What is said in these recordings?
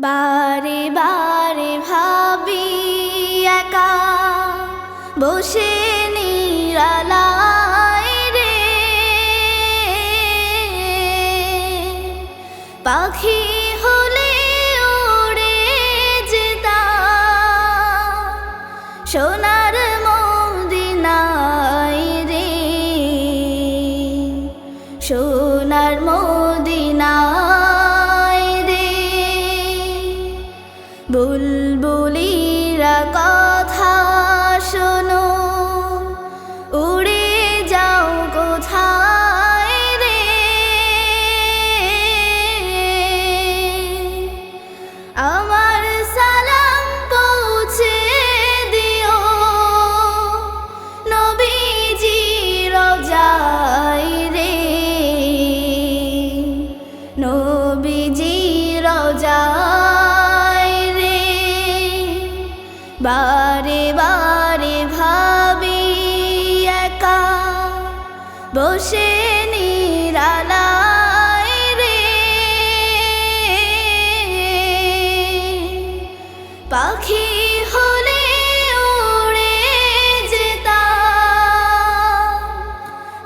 বারে বারে ভাবি একা। বসে নিরালায় রে। পাখি হলে উড়ে যেতা সোনার كل বারে বারে ভাবি একা। বসে নিরালায় রে। পাখি হলে উড়ে যেতাম।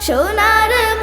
সোনার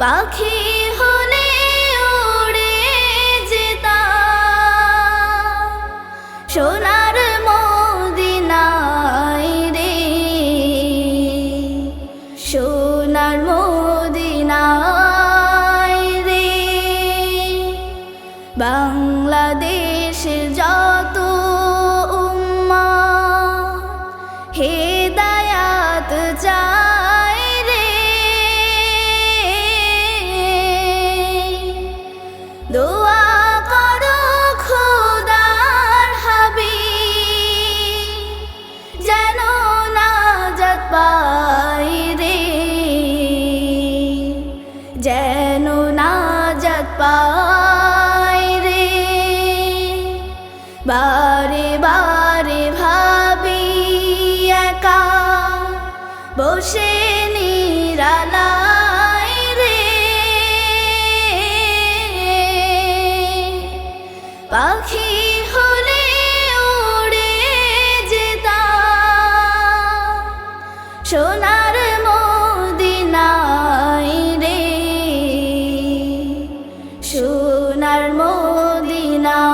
পাখি হলে উড়ে যেতাম। সোনার পাই রে বারে বারে ভাবি একা বসে নিরালায় রে। পাখি সোনা সোনার মদিনা।